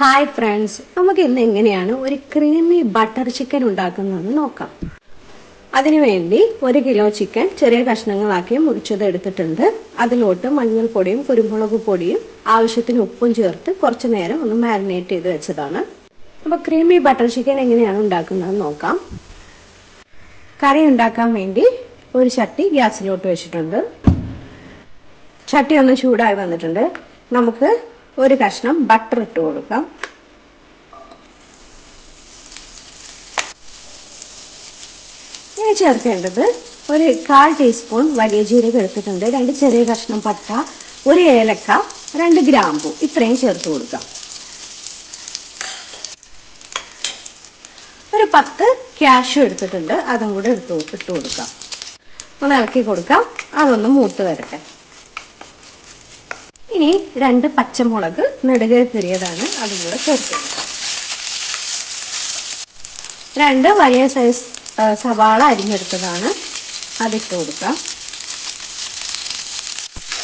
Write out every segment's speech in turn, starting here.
Hi friends നമുക്ക് ഇന്ന് എങ്ങനെയാണ് ഒരു ക്രീമി ബട്ടർ ചിക്കൻ ഉണ്ടാക്കുന്നതെന്ന് നോക്കാം. അതിനുവേണ്ടി ഒരു കിലോ ചിക്കൻ ചെറിയ കഷ്ണങ്ങളാക്കി മുറിച്ചത് എടുത്തിട്ടുണ്ട്. അതിലോട്ട് മഞ്ഞൾപ്പൊടിയും കുരുമുളക് പൊടിയും ആവശ്യത്തിന് ഉപ്പും ചേർത്ത് കുറച്ച് നേരം ഒന്ന് മാരിനേറ്റ് ചെയ്ത് വെച്ചതാണ്. അപ്പോൾ ക്രീമി ബട്ടർ ചിക്കൻ എങ്ങനെയാണ് ഉണ്ടാക്കുന്നതെന്ന് നോക്കാം. കറി ഉണ്ടാക്കാൻ വേണ്ടി ഒരു ചട്ടി ഗ്യാസിലോട്ട് വെച്ചിട്ടുണ്ട്. ചട്ടി ഒന്ന് ചൂടായി വന്നിട്ടുണ്ട്. നമുക്ക് ഒരു കഷ്ണം ബട്ടർ ഇട്ട് കൊടുക്കാം. ഇനി ചേർക്കേണ്ടത് ഒരു കാൽ ടീസ്പൂൺ വലിയ ജീരകം എടുത്തിട്ടുണ്ട്. രണ്ട് ചെറിയ കഷ്ണം പട്ട ഒരു ഏലക്ക രണ്ട് ഗ്രാമ്പു. ഇത്രയും ചേർത്ത് കൊടുക്കാം. ഒരു പത്ത് ക്യാഷ് എടുത്തിട്ടുണ്ട്. അതും കൂടെ എടുത്ത് ഇട്ട് കൊടുക്കാം. ഒന്ന് ഇളക്കി കൊടുക്കാം. അതൊന്ന് മൂത്ത് വരട്ടെ. ഇനി രണ്ട് പച്ചമുളക് നെടുകെ തിരിയതാണ് അതും കൂടെ ചേർക്കുന്നത് രണ്ട് വലിയ സൈസ് സവാള അരിഞ്ഞെടുത്തതാണ്. അതിട്ട് കൊടുക്കാം.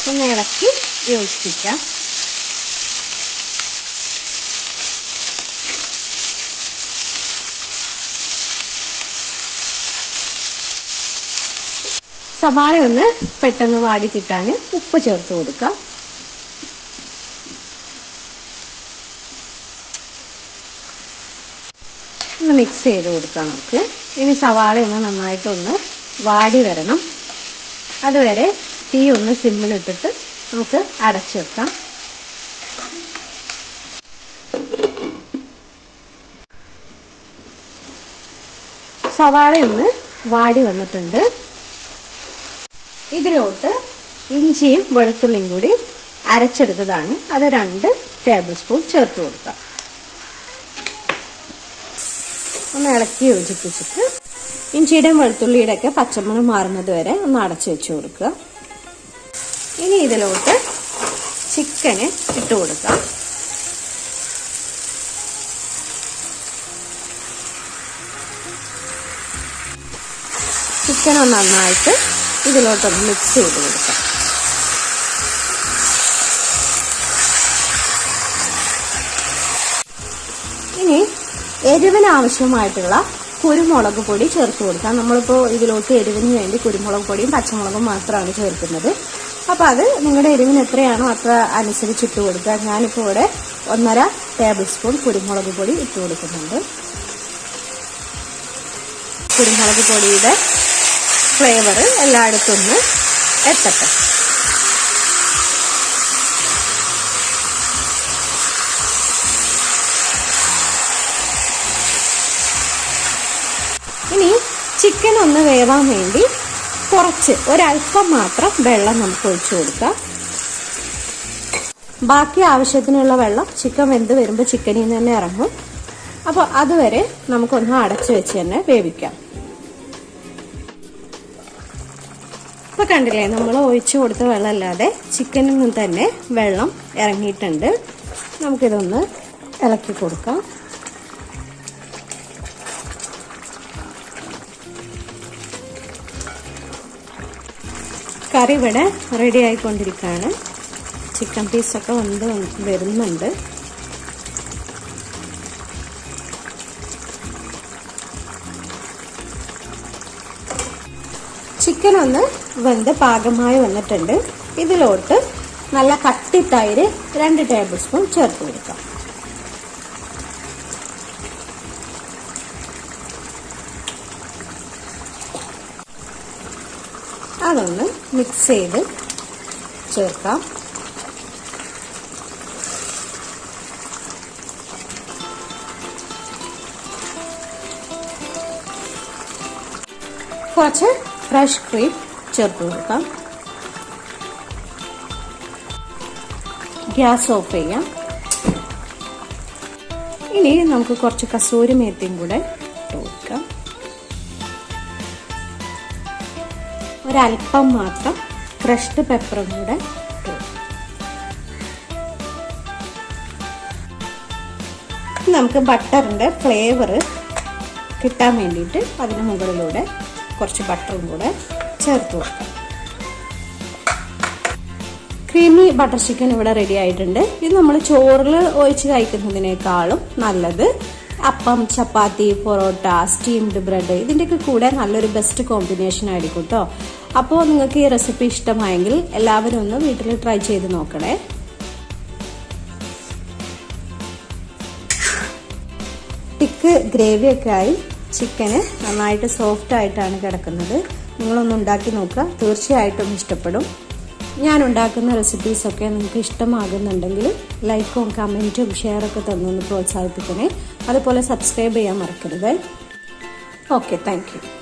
ഒന്ന് ഇളക്കി യോജിപ്പിക്കാം. സവാള ഒന്ന് പെട്ടെന്ന് വാടി കിട്ടാൻ ഉപ്പ് ചേർത്ത് കൊടുക്കാം. ഒന്ന് മിക്സ് ചെയ്ത് കൊടുക്കാം നമുക്ക്. ഇനി സവാള ഒന്ന് നന്നായിട്ടൊന്ന് വാടി വരണം. അതുവരെ തീ ഒന്ന് സിമ്മിലിട്ടിട്ട് നമുക്ക് അടച്ചു വെക്കാം. സവാള ഒന്ന് വാടി വന്നിട്ടുണ്ട്. ഇതിലോട്ട് ഇഞ്ചിയും വെളുത്തുള്ളിയും കൂടി അരച്ചെടുത്തതാണ്. അത് രണ്ട് ടേബിൾ സ്പൂൺ ചേർത്ത് കൊടുക്കാം. ഒന്ന് ഇളക്കി യോജിപ്പിച്ചിട്ട് ഇഞ്ചിയുടെയും വെളുത്തുള്ളിയുടെ ഒക്കെ പച്ചമണം മാറുന്നത് വരെ ഒന്ന് അടച്ചു വെച്ച് കൊടുക്കുക. ഇനി ഇതിലോട്ട് ചിക്കന് ഇട്ട് കൊടുക്കാം. ചിക്കൻ ഒന്ന് നന്നായിട്ട് ഇതിലോട്ടൊന്ന് മിക്സ് ചെയ്ത് കൊടുക്കാം. ഇനി എരിവിന് ആവശ്യമായിട്ടുള്ള കുരുമുളക് പൊടി ചേർത്ത് കൊടുക്കാം. നമ്മളിപ്പോൾ ഇതിലോട്ട് എരിവിന് വേണ്ടി കുരുമുളക് പൊടിയും പച്ചമുളകും മാത്രമാണ് ചേർക്കുന്നത്. അപ്പോൾ അത് നിങ്ങളുടെ എരിവിന് എത്രയാണോ അത്ര അനുസരിച്ച് ഇട്ട് കൊടുക്കുക. ഞാനിപ്പോൾ ഇവിടെ ഒന്നര ടേബിൾ സ്പൂൺ കുരുമുളക് പൊടി ഇട്ട് കൊടുക്കുന്നുണ്ട്. കുരുമുളക് പൊടിയുടെ ഫ്ലേവർ എല്ലായിടത്തും എത്തട്ടെ. ചിക്കൻ ഒന്ന് വേവാൻ വേണ്ടി കുറച്ച് ഒരല്പം മാത്രം വെള്ളം നമുക്ക് ഒഴിച്ചു കൊടുക്കാം. ബാക്കി ആവശ്യത്തിനുള്ള വെള്ളം ചിക്കൻ വെന്ത് വരുമ്പോൾ ചിക്കനിൽ നിന്ന് തന്നെ ഇറങ്ങും. അപ്പോൾ അതുവരെ നമുക്കൊന്ന് അടച്ചു വെച്ച് തന്നെ വേവിക്കാം. ഇപ്പൊ കണ്ടില്ലേ നമ്മൾ ഒഴിച്ചു കൊടുത്ത വെള്ളമല്ലാതെ ചിക്കനിൽ നിന്ന് തന്നെ വെള്ളം ഇറങ്ങിയിട്ടുണ്ട്. നമുക്കിതൊന്ന് ഇളക്കി കൊടുക്കാം. കറി ഇവിടെ റെഡി ആയിക്കൊണ്ടിരിക്കുകയാണ്. ചിക്കൻ പീസൊക്കെ വന്ന് വരുന്നുണ്ട്. ചിക്കൻ ഒന്ന് വെന്ത് പാകമായി വന്നിട്ടുണ്ട്. ഇതിലോട്ട് നല്ല കട്ടി തൈര് രണ്ട് ടേബിൾ സ്പൂൺ ചേർത്ത് കൊടുക്കാം. അതൊന്ന് മിക്സ് ചെയ്ത് ചേർക്കാം. കുറച്ച് ഫ്രഷ് ക്രീം ചേർത്ത് കൊടുക്കാം. ഗ്യാസ് ഓഫ് ചെയ്യാം. ഇനി നമുക്ക് കുറച്ച് കസൂരി മേത്തിയും കൂടെ ഒരല്പം മാത്രം ക്രഷ്ഡ് പെപ്പറും കൂടെ നമുക്ക് ബട്ടറിന്റെ ഫ്ലേവർ കിട്ടാൻ വേണ്ടിയിട്ട് അതിന് മുകളിലൂടെ കുറച്ച് ബട്ടറും കൂടെ ചേർത്ത് കൊടുക്കാം. ക്രീമി ബട്ടർ ചിക്കൻ ഇവിടെ റെഡി ആയിട്ടുണ്ട്. ഇത് നമ്മൾ ചോറിൽ ഒഴിച്ച് കഴിക്കുന്നതിനേക്കാളും നല്ലത് അപ്പം ചപ്പാത്തി പൊറോട്ട സ്റ്റീംഡ് ബ്രെഡ് ഇതിന്റെയൊക്കെ കൂടെ നല്ലൊരു ബെസ്റ്റ് കോമ്പിനേഷൻ ആയിരിക്കും കേട്ടോ അപ്പോൾ നിങ്ങൾക്ക് ഈ റെസിപ്പി ഇഷ്ടമായെങ്കിൽ എല്ലാവരും ഒന്ന് വീട്ടിൽ ട്രൈ ചെയ്ത് നോക്കണേ. തിക്ക് ഗ്രേവിയൊക്കെ ആയി ചിക്കന് നന്നായിട്ട് സോഫ്റ്റ് ആയിട്ടാണ് കിടക്കുന്നത്. നിങ്ങളൊന്ന് ഉണ്ടാക്കി നോക്കുക. തീർച്ചയായിട്ടും ഇഷ്ടപ്പെടും. ഞാൻ ഉണ്ടാക്കുന്ന റെസിപ്പീസൊക്കെ നിങ്ങൾക്ക് ഇഷ്ടമാകുന്നുണ്ടെങ്കിൽ ലൈക്കും കമന്റും ഷെയറൊക്കെ തന്നൊന്ന് പ്രോത്സാഹിപ്പിക്കണേ. അതുപോലെ സബ്സ്ക്രൈബ് ചെയ്യാൻ മറക്കരുത്. Okay thank